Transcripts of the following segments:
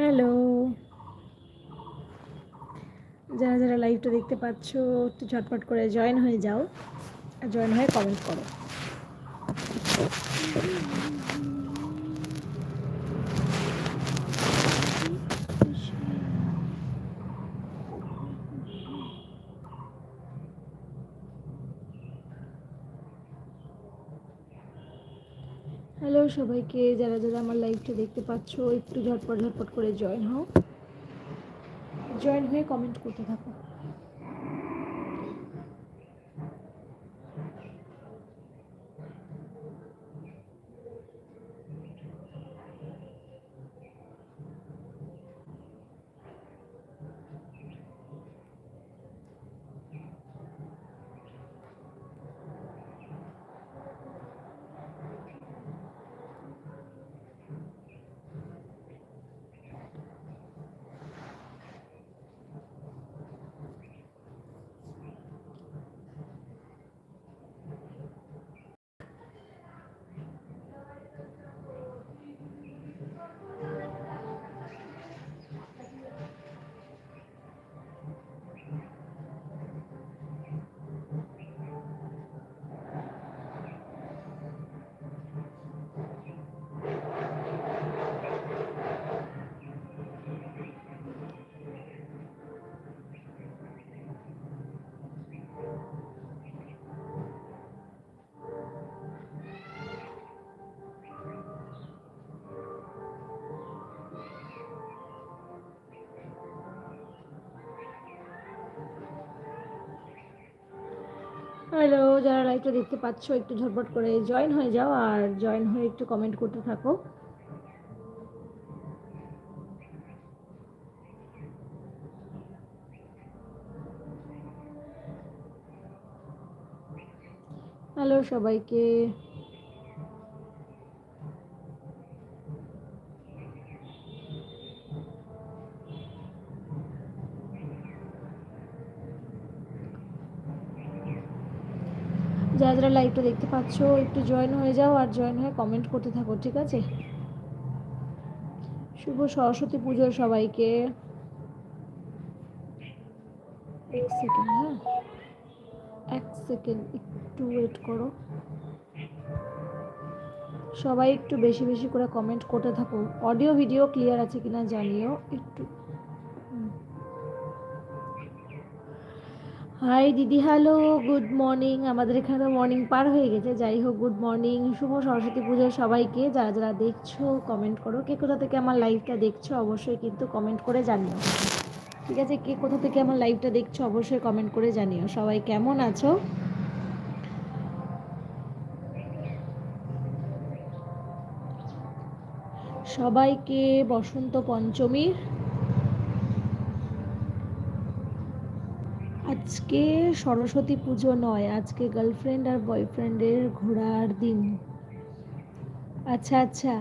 Hello যারা যারা লাইভটা দেখতে পাচ্ছ, একটু ঝটপট করে জয়েন হয়ে যাও। আর জয়েন হয়ে কমেন্ট করো হ্যালো সবাইকে, যারা যারা আমার লাইভটা দেখতে পাচ্ছ, একটু ঝটপট ঝটপট করে জয়েন হও। জয়েন হয়ে কমেন্ট করতে থাকো। হ্যালো যারা লাইভটা দেখতে পাচ্ছ, একটু ঝটপট করে জয়েন হয়ে যাও আর জয়েন হয়ে একটু কমেন্ট করতে থাকো। হ্যালো সবাইকে। যারা যারা লাইভটা দেখতে পাচ্ছ, একটু জয়েন হয়ে যাও আর জয়েন হয়ে কমেন্ট করতে থাকো, ঠিক আছে? শুভ সরস্বতী পুজো সবাইকে। এক সেকেন্ড হ্যাঁ? এক সেকেন্ড একটু ওয়েট করো। সবাই একটু বেশি বেশি করে কমেন্ট করতে থাকো। অডিও ভিডিও ক্লিয়ার আছে কিনা জানিও, একটু। হাই দিদি হ্যালো গুড মর্নিং আমাদের এখানে মর্নিং পার হয়ে গেছে। যাই হোক গুড মর্নিং শুভ সরস্বতী পুজোর সবাইকে। যারা যারা দেখছ কমেন্ট করো। কে কোথা থেকে আমার লাইভটা দেখছ, অবশ্যই কিন্তু কমেন্ট করে জানিও। ঠিক আছে? কে কোথা থেকে আমার লাইভটা দেখছ, অবশ্যই কমেন্ট করে জানিও। সবাই কেমন আছো? সবাইকে বসন্ত পঞ্চমীর আজকে সরস্বতী পুজো নয়, আজকে গার্লফ্রেন্ড আর বয়ফ্রেন্ডের ঘোরার দিন। আচ্ছা আচ্ছা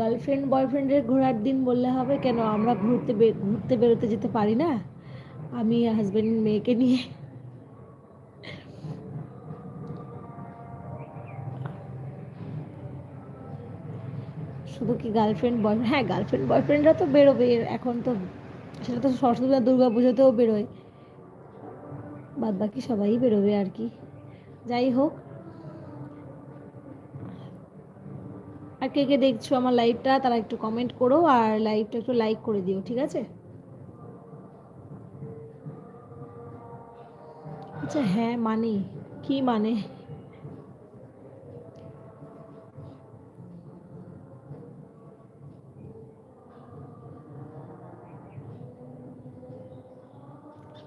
গার্লফ্রেন্ড বয়ফ্রেন্ডের ঘোরার দিন বললে হবে কেন? আমরা ঘুরতে ঘুরতে বেরোতে যেতে পারি না? আমি হাজব্যান্ড মেয়েকে নিয়ে। শুধু কি গার্লফ্রেন্ড বয় হ্যাঁ গার্লফ্রেন্ড বয়ফ্রেন্ডরা তো বেরোবে এখন তো, সেটা তো সরস্বতী দুর্গা পুজোতেও বেরোয়। বাদ বাকি সবাই বেরোবে আর কি। যাই হোক। আর কে কে দেখছ আমার লাইভটা তারা একটু কমেন্ট করো আর লাইভটা একটু লাইক করে দিও, ঠিক আছে? আচ্ছা হ্যাঁ মানে কি মানে?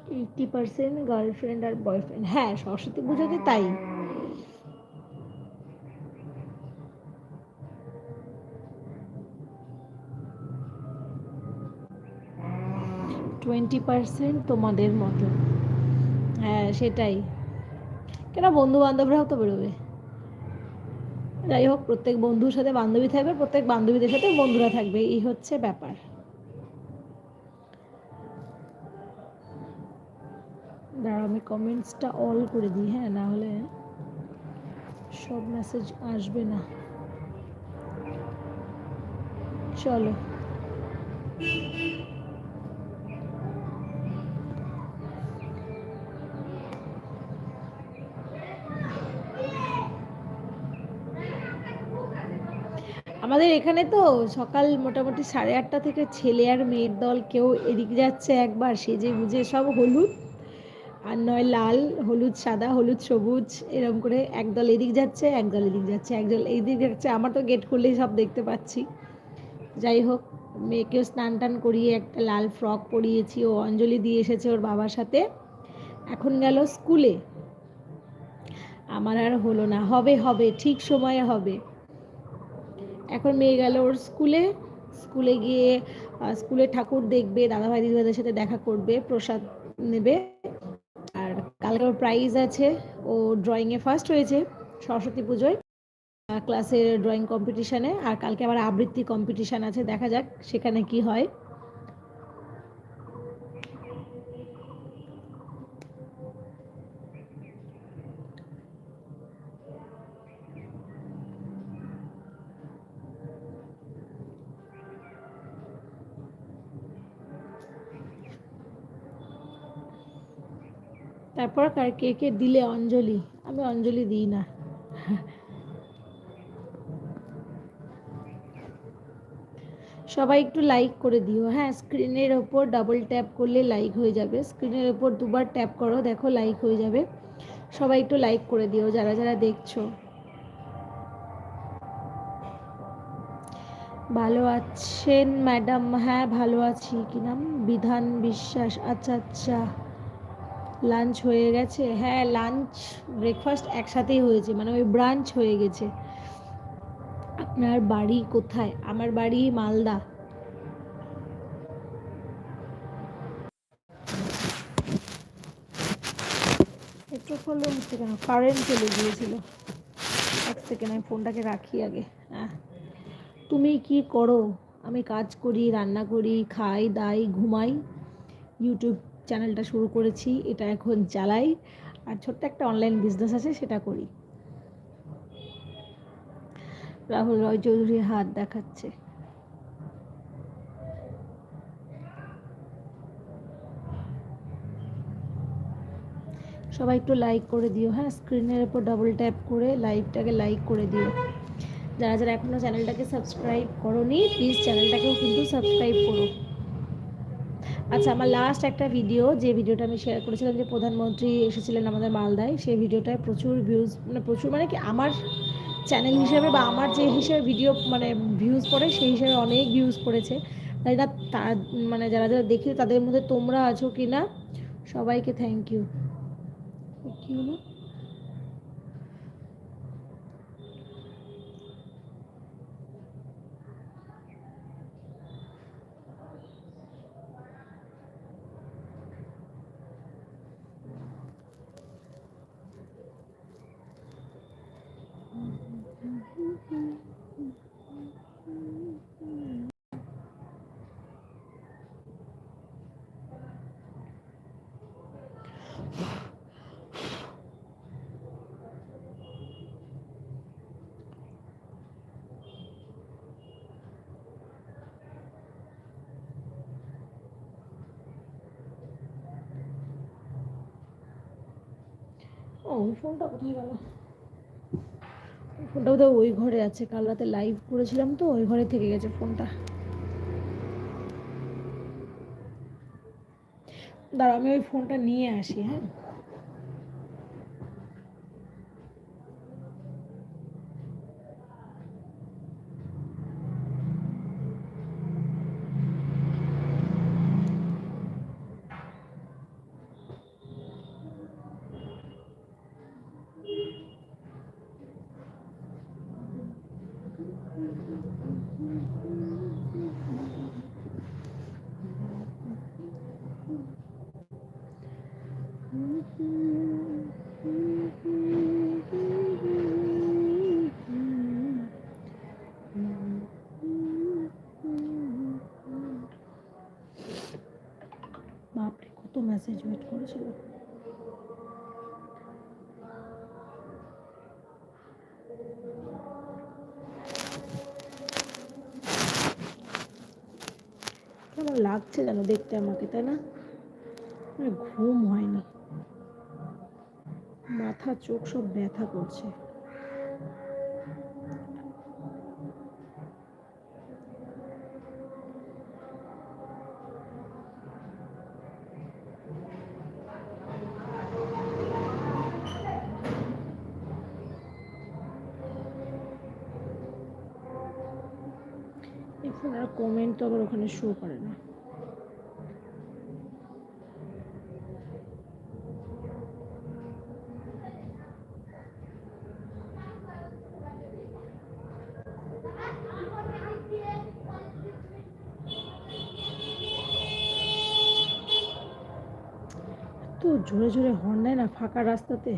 এইটটি পার্সেন্ট গার্লফ্রেন্ড আর বয়ফ্রেন্ড হ্যাঁ সরস্বতী পুজোতে তাই। টোয়েন্টি পার্সেন্ট তোমাদের মতো। হ্যাঁ সেটাই। কেন বন্ধু বান্ধবরাও তো বেরোবে। যাই হোক, প্রত্যেক বন্ধুর সাথে বান্ধবী থাকবে, প্রত্যেক বান্ধবীদের সাথে বন্ধুরা থাকবে। এই হচ্ছে ব্যাপার। কমেন্টসটা অল করে দিই হ্যাঁ না হলে সব মেসেজ? আসবে না চলো আমাদের এখানে তো সকাল মোটামুটি সাড়ে আটটা থেকে ছেলে আর মেয়ের দল কেউ এদিক যাচ্ছে একবার, সেজে বুঝে সব হলুদ আর নয়, লাল, হলুদ, সাদা, হলুদ, সবুজ, এরকম করে একদল এদিক যাচ্ছে, একদল এদিক যাচ্ছে, একদল এইদিক যাচ্ছে। আমার তো গেট খুললেই সব দেখতে পাচ্ছি। যাই হোক, মেয়েকেও স্নান টান করিয়ে একটা লাল ফ্রক পরিয়েছি। ও অঞ্জলি দিয়ে এসেছে ওর বাবার সাথে। এখন গেল স্কুলে। আমার আর হলো না। হবে হবে, ঠিক সময়ে হবে। এখন মেয়ে গেল ওর স্কুলে। স্কুলে গিয়ে স্কুলে ঠাকুর দেখবে, দাদাভাই, দিদিভাইদের সাথে দেখা করবে, প্রসাদ নেবে। আর কালকে ওর প্রাইজ আছে, ও ড্রয়িংয়ে ফার্স্ট হয়েছে, সরস্বতী পুজোয় ক্লাসের ড্রয়িং কম্পিটিশানে আর কালকে আবার আবৃত্তি কম্পিটিশান আছে, দেখা যাক সেখানে কি হয়। তারপর কে কে দিলে অঞ্জলি? আমি অঞ্জলি দিই না। সবাই একটু লাইক করে দিও। হ্যাঁ স্ক্রিনের ওপর ডাবল ট্যাপ করলে লাইক হয়ে যাবে। স্ক্রিনের ওপর দুবার ট্যাপ করো, দেখো লাইক হয়ে যাবে। সবাই একটু লাইক করে দিও, যারা যারা দেখছ। ভালো আছেন ম্যাডাম হ্যাঁ ভালো আছি। কি নাম? বিধান বিশ্বাস। আচ্ছা আচ্ছা। লাঞ্চ হয়ে গেছে। হ্যাঁ লাঞ্চ ব্রেকফাস্ট একসাথেই হয়েছে মানে ওই ব্রাঞ্চ হয়ে গেছে। আপনার বাড়ি কোথায়? আমার বাড়ি মালদা। একটু ফলো হচ্ছে কেন? কারেন্ট চলে গিয়েছিল। এক সেকেন্ড আমি ফোনটাকে রাখি আগে। হ্যাঁ তুমি কি করো? আমি কাজ করি, রান্না করি, খাই, দাই, ঘুমাই ইউটিউব চ্যানেলটা শুরু করেছি, এটা এখন চালাই। আর ছোট্ট একটা অনলাইন বিজনেস আছে, সেটা করি। রাহুল রয় চৌধুরী হাত দেখাচ্ছে। সবাই একটু লাইক করে দিও। হ্যাঁ স্ক্রিনের উপর ডাবল ট্যাপ করে লাইভটাকে লাইক করে দিও। যারা যারা এখনও চ্যানেলটাকে সাবস্ক্রাইব করোনি প্লিজ চ্যানেলটাকেও কিন্তু সাবস্ক্রাইব করো। আচ্ছা আমার লাস্ট একটা ভিডিও যে ভিডিওটা আমি শেয়ার করেছিলাম যে প্রধানমন্ত্রী এসেছিলেন আমাদের মালদায়, সেই ভিডিওটায় প্রচুর ভিউজ মানে প্রচুর মানে কি আমার চ্যানেল হিসেবে বা আমার যে হিসেবে ভিডিও মানে ভিউজ পড়ে, সেই হিসেবে অনেক ভিউজ পড়েছে। তাই না তার মানে যারা যারা দেখি তাদের মধ্যে তোমরা আছো কি না সবাইকে থ্যাংক ইউ কি হলো? ও ফোনটা কোথায় গেল? ফোনটা বোধহয় ওই ঘরে আছে। কাল রাতে লাইভ করেছিলাম তো, ওই ঘরে থেকে গেছে ফোনটা। দাঁড়া আমি ওই ফোনটা নিয়ে আসি হ্যাঁ? বাপরে, কত মেসেজ ওয়েট করেছিল। কেমন লাগছে যেন দেখতে আমাকে, তাই না? মানে ঘুম হয়নি। মাথা চোখ সব ব্যথা করছে। আর কমেন্ট তো আবার ওখানে শো করে না। জোরে জোরে হর্ন দেয় না ফাঁকা রাস্তাতে।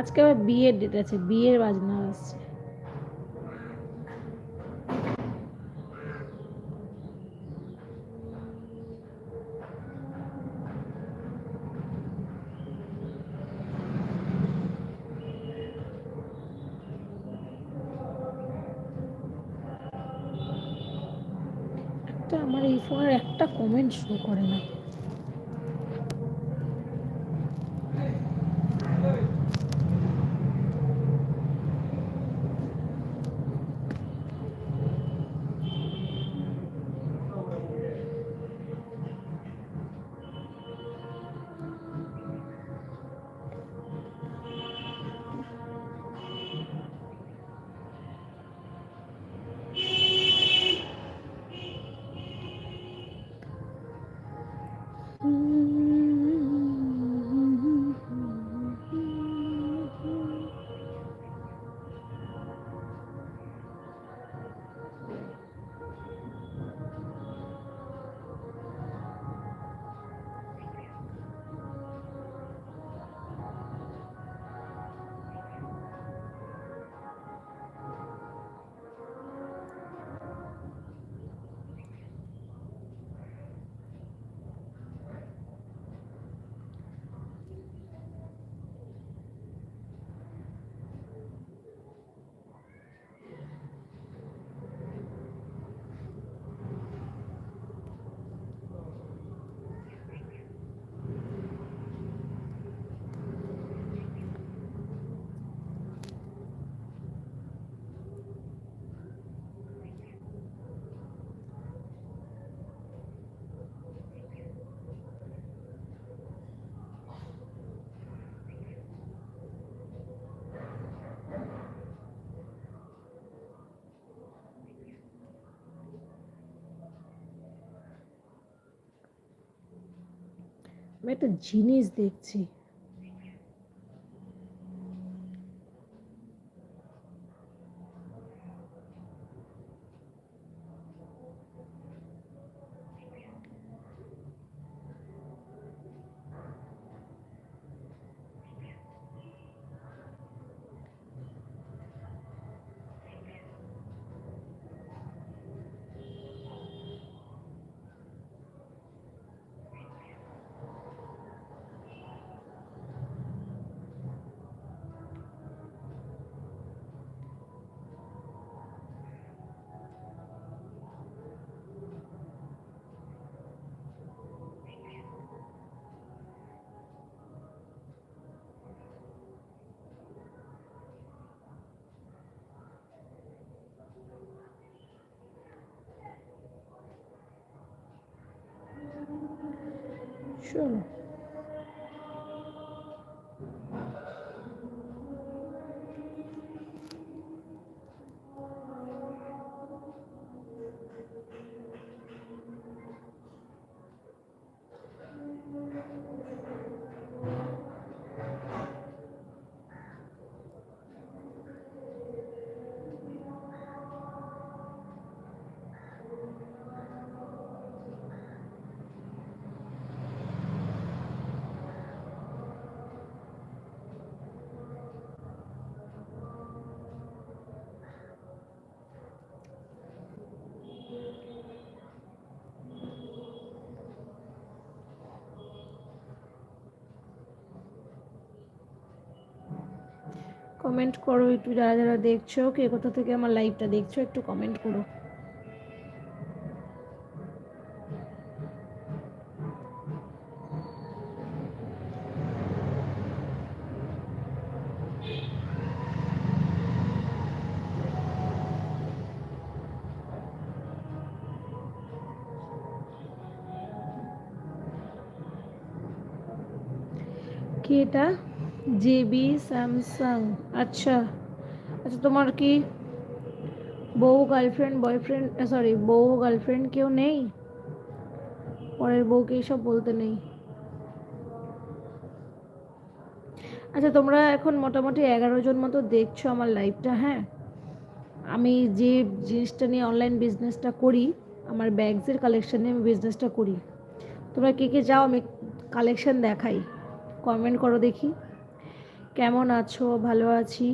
আজকে আবার বিয়ের ডেট আছে বিয়ের বাজনা আসছে। কমেন্ট শো করে না আমি একটা জিনিস দেখছি। শোনো কমেন্ট করো, একটু যারা যারা দেখছ, কে কোথা থেকে আমার লাইভটা দেখছ, একটু কমেন্ট করো। কি এটা? জেবি স্যামসাং আচ্ছা। আচ্ছা তোমার কি বউ গার্লফ্রেন্ড বয়ফ্রেন্ড সরি বউ গার্লফ্রেন্ড কেউ নেই? পরের বউকে এইসব বলতে নেই। আচ্ছা তোমরা এখন মোটামুটি এগারো জন মতো দেখছ আমার লাইফটা হ্যাঁ? আমি যে জিনিসটা নিয়ে অনলাইন বিজনেসটা করি, আমার ব্যাগসের কালেকশন নিয়ে আমি বিজনেসটা করি। তোমরা কে কে যাও, আমি কালেকশন দেখাই। কমেন্ট করো দেখি। কেমন আছো? ভালো আছি।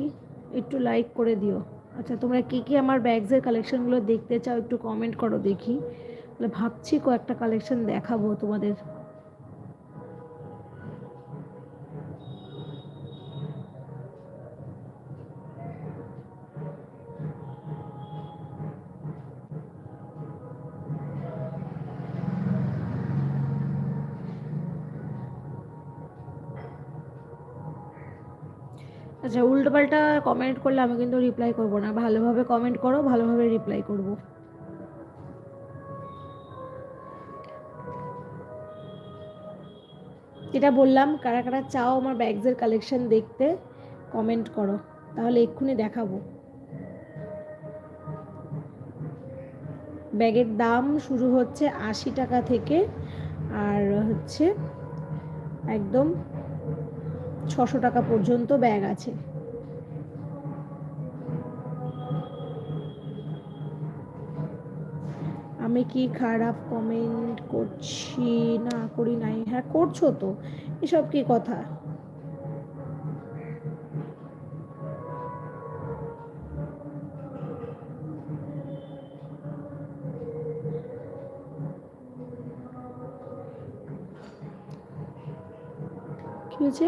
একটু লাইক করে দিও। আচ্ছা তোমরা কী কী আমার ব্যাগসের কালেকশনগুলো দেখতে চাও? একটু কমেন্ট করো দেখি। ভাবছি কয়েকটা কালেকশন দেখাবো তোমাদের। আচ্ছা উল্টোপাল্টা কমেন্ট করলে আমি কিন্তু রিপ্লাই করব না। ভালোভাবে কমেন্ট করো, ভালোভাবে রিপ্লাই করব। যেটা বললাম, কারা কারা চাও আমার ব্যাগসের কালেকশন দেখতে কমেন্ট করো। তাহলে এক্ষুনি দেখাবো। ব্যাগের দাম শুরু হচ্ছে আশি টাকা থেকে, আর হচ্ছে একদম ছশো টাকা পর্যন্ত ব্যাগ আছে। আমি কি খারাপ কমেন্ট করছি? না, করি নাই। হ্যাঁ করছ তো। এসব কি কথা? কি হয়েছে?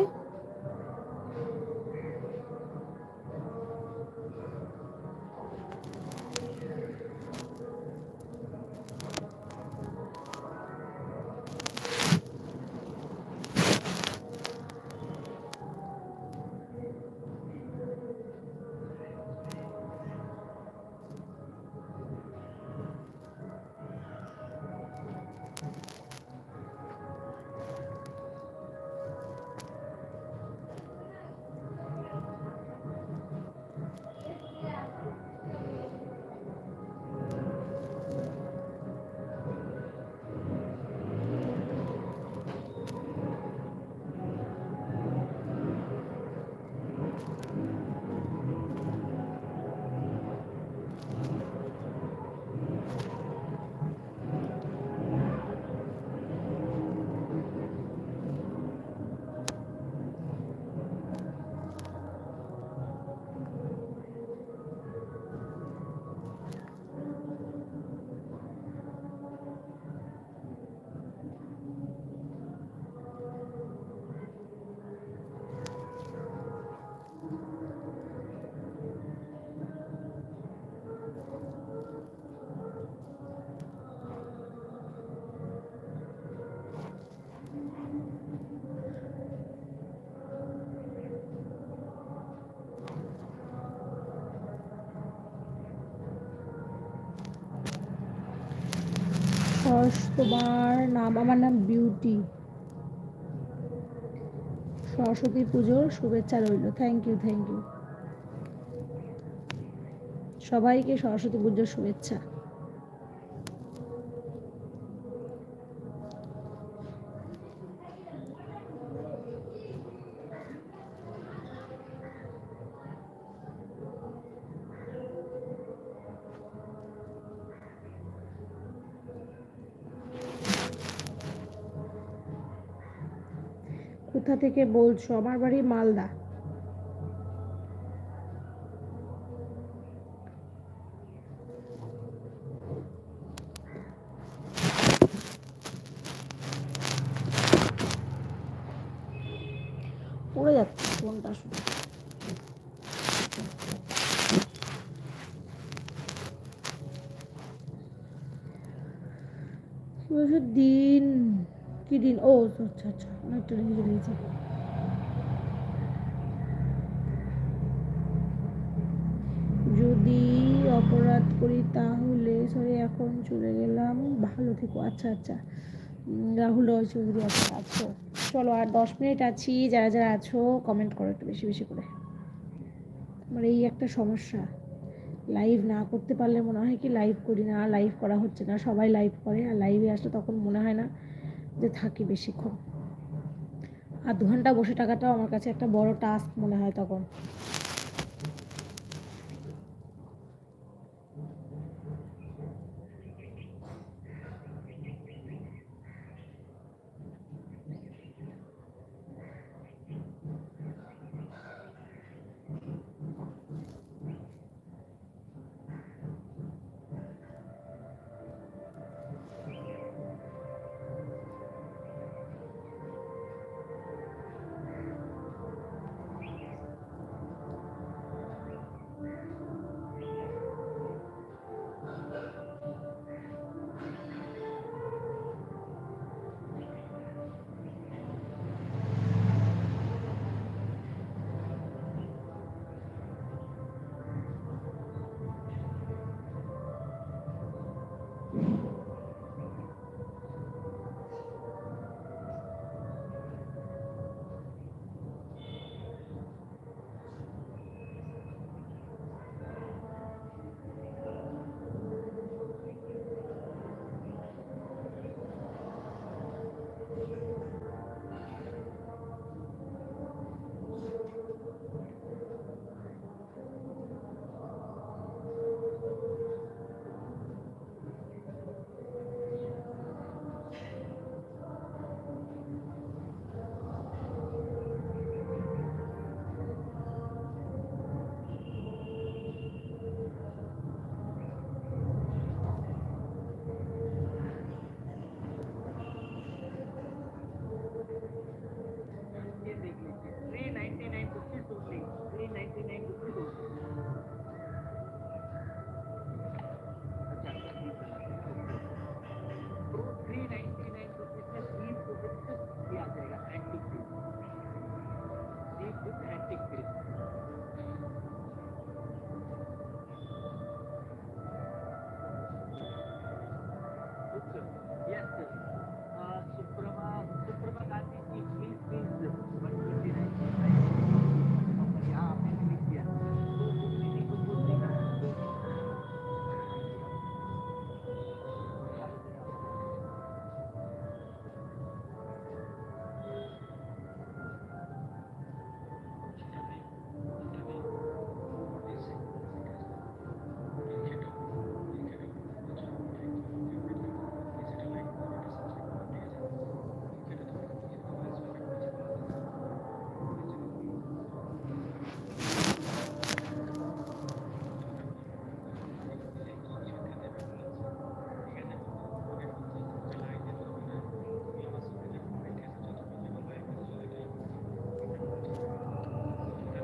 তোমার নাম, আমার নাম বিউটি সরস্বতী পুজোর শুভেচ্ছা রইল। থ্যাংক ইউ থ্যাংক ইউ সবাইকে সরস্বতী পুজোর শুভেচ্ছা। থেকে বলছো আমার বাড়ি মালদা। পড়ে যাচ্ছে ফোনটা শুনে দিন। কি দিন? ও আচ্ছা আচ্ছা অনেকটা লিখে দিয়েছে। যদি অপরাধ করি তাহলে সরি এখন চলে গেলাম। ভালো থেকো আচ্ছা আচ্ছা। রাহুল রয় চৌধুরী আচ্ছা আছো চলো, আর দশ মিনিট আছি, যারা যারা আছো কমেন্ট করো একটু বেশি বেশি করে। আমার এই একটা সমস্যা। লাইভ না করতে পারলে মনে হয় কি লাইভ করি না লাইভ করা হচ্ছে না। সবাই লাইভ করে, আর লাইভে আসলে তখন মনে হয় না যে থাকি বেশিক্ষণ। আর দু ঘণ্টা বসে থাকাটাও আমার কাছে একটা বড় টাস্ক মনে হয় তখন।